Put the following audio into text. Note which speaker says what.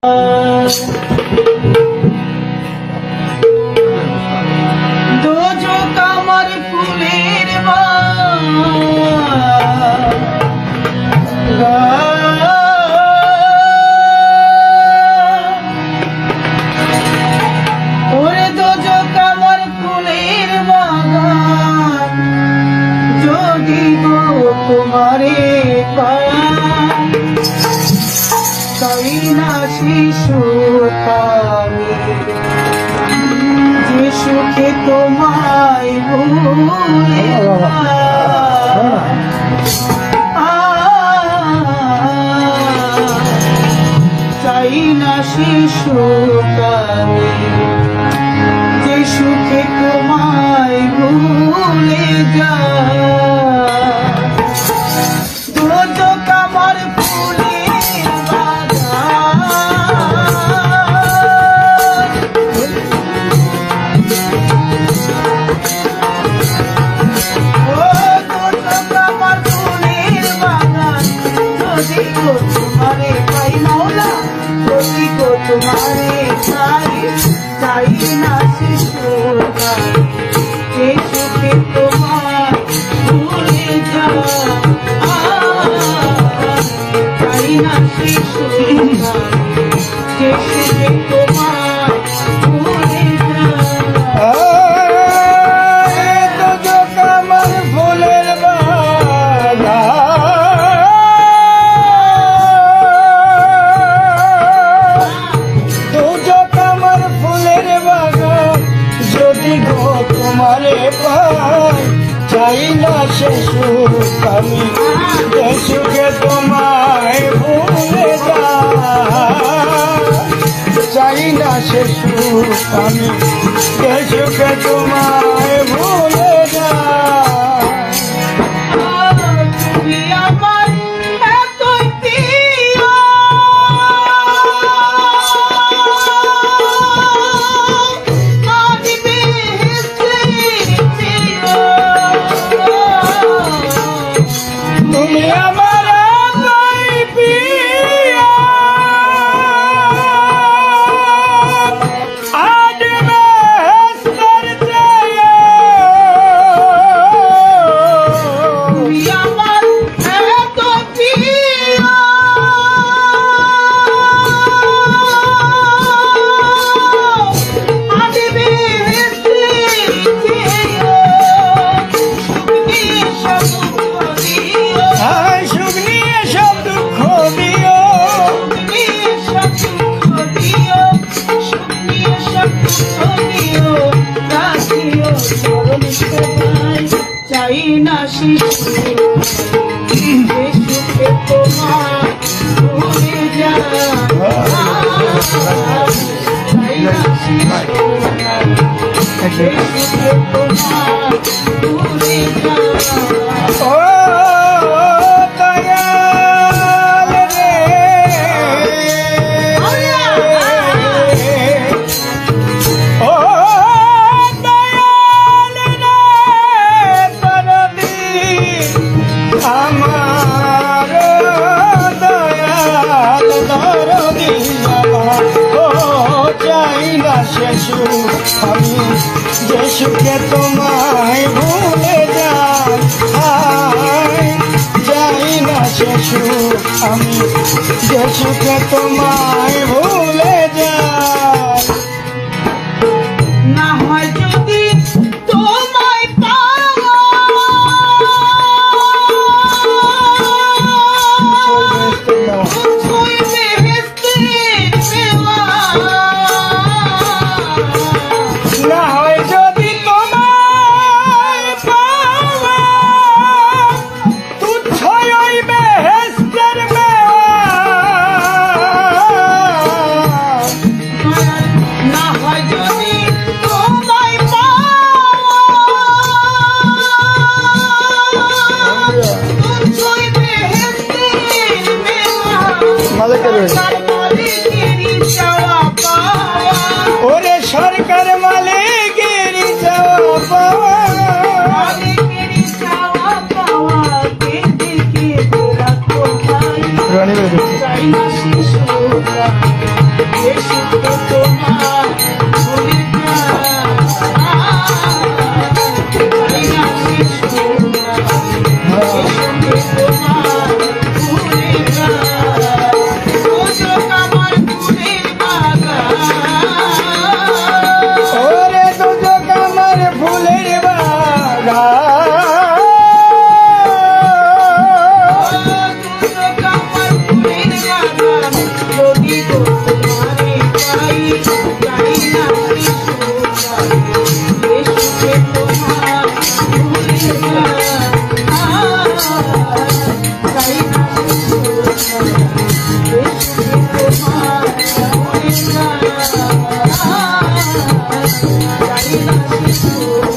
Speaker 1: Uh... তাই না শিশু আমি যে সুখে তোমায় ভুলে চাই না শিশু আমি যে সুখে তোমায় ভুলে যা Bye. আকাশে সুখ
Speaker 2: আমি সুখে তোমায় ভুলে চাই না সে সুখ আমি সুখে তোমায়
Speaker 1: Thank you. শেষু আমি
Speaker 2: যেসুকে তোমায় ভুলে যাই। যাই না শেষু আমি যেসুকে তোমায় ভুলে
Speaker 1: লেখা রয়েছে Thank
Speaker 3: you.